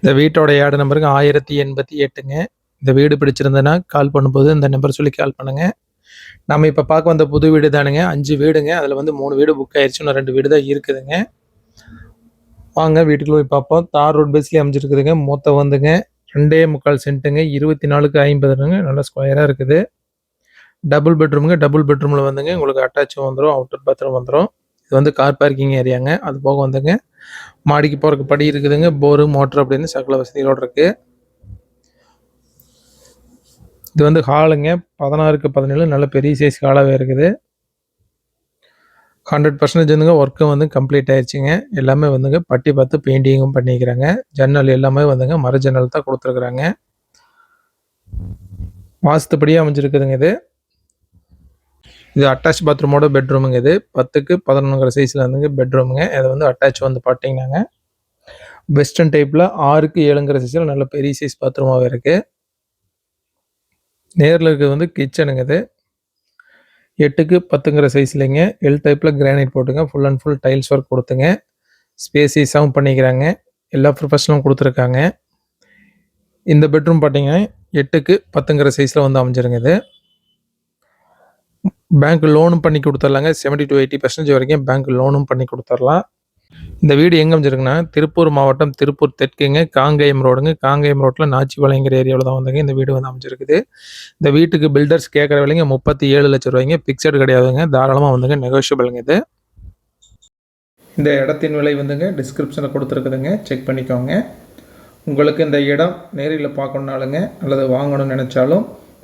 இந்த வீட்டோட ஏடு நம்பருக்கு ஆயிரத்தி எண்பத்தி எட்டுங்க. இந்த வீடு பிடிச்சிருந்தேன்னா கால் பண்ணும்போது இந்த நம்பர் சொல்லி கால் பண்ணுங்க. நம்ம இப்போ பார்க்க வந்த புது வீடு தானுங்க. அஞ்சு வீடுங்க. அதில் வந்து மூணு வீடு புக் ஆயிடுச்சு இன்னும் ரெண்டு வீடு தான் இருக்குதுங்க. வாங்க வீட்டுக்குள்ள போய் பார்ப்போம். தார் ரோட் பேஸ்லேயே அமைஞ்சிருக்குதுங்க. மொத்தம் வந்துங்க. ரெண்டே முக்கால் சென்ட்டுங்க. இருபத்தி நாலுக்கு ஐம்பதுங்க. நல்ல ஸ்கொயராக இருக்குது. டபுள் பெட்ரூமுங்க டபுள் பெட்ரூமில் வந்துங்க. உங்களுக்கு அட்டாச்சும் வந்துடும் அவுட்டர் பாத்ரூம் வந்துடும் இது வந்து கார் பார்க்கிங் ஏரியாங்க அது போக வந்துங்க மாடிக்கு போகிறக்கு படி இருக்குதுங்க. போரு மோட்ரு அப்படின்னு சகல வசதிகளோடு இருக்குது இது வந்து ஹாலுங்க பதினாறுக்கு பதினேழு நல்ல பெரிய சைஸ் ஹாலாகவே இருக்குது. ஹண்ட்ரட் பர்சன்டேஜ் வந்துங்க ஒர்க்கும் வந்து கம்ப்ளீட் ஆயிடுச்சுங்க எல்லாமே வந்துங்க பட்டி பார்த்து பெயிண்டிங்கும் பண்ணிக்கிறாங்க. ஜன்னல் எல்லாமே வந்துங்க மர ஜன்னல் தான் கொடுத்துருக்குறாங்க. வாஸ்துப்படியே அமைஞ்சிருக்குதுங்க இது. இது அட்டாச் பாத்ரூமோட பெட்ரூமுங்க இது. பத்துக்கு பதினொன்றுங்கிற சைஸில் வந்துங்க பெட்ரூமுங்க அதை வந்து அட்டாச் வந்து பார்த்தீங்கன்னாங்க வெஸ்டர்ன் டைப்பில் ஆறுக்கு ஏழுங்கிற சைஸில் நல்ல பெரிய சைஸ் பாத்ரூமாகவே இருக்குது நேரில் இருக்கிறது வந்து கிச்சனுங்க இது. எட்டுக்கு பத்துங்கிற சைஸ்லைங்க எல் டைப்பில் கிரானைட் போட்டுங்க. Full and full tiles work கொடுத்துங்க. ஸ்பேசிஸாகவும் பண்ணிக்கிறாங்க. எல்லா ப்ரொஃபஷனலும் கொடுத்துருக்காங்க. இந்த பெட்ரூம் பார்த்தீங்கன்னா எட்டுக்கு பத்துங்கிற சைஸில் வந்து அமைஞ்சிருங்க இது. பேங்க் லோனும் பண்ணி கொடுத்துர்லாங்க செவன்ட்டி டு எயிட்டி பர்சன்டேஜ் வரைக்கும் பேங்க் லோனும் பண்ணி கொடுத்துர்லாம் இந்த வீடு எங்கே அமைஞ்சிருக்குன்னா திருப்பூர் மாவட்டம் திருப்பூர் தெற்குங்க காங்கேயம் ரோடுங்க காங்கேயம் ரோட்டில் நாச்சிபாளையங்கிற ஏரியாவில் தான் வந்துங்க இந்த வீடு வந்து அமைஞ்சிருக்குது. இந்த வீட்டுக்கு பில்டர்ஸ் கேட்குற விலைங்க முப்பத்தி ஏழு லட்சம் ரூபாய்ங்க. பிக்சடு கிடையாதுங்க. தாராளமாக வந்துங்க நெகோஷியபிளுங்க இது. இந்த இடத்தின் விலை வந்துங்க டிஸ்கிரிப்ஷனில் கொடுத்துருக்குதுங்க. செக் பண்ணிக்கோங்க. உங்களுக்கு இந்த இடம் நேரில் பார்க்கணுனாலுங்க அல்லது வாங்கணும்னு நினச்சாலும்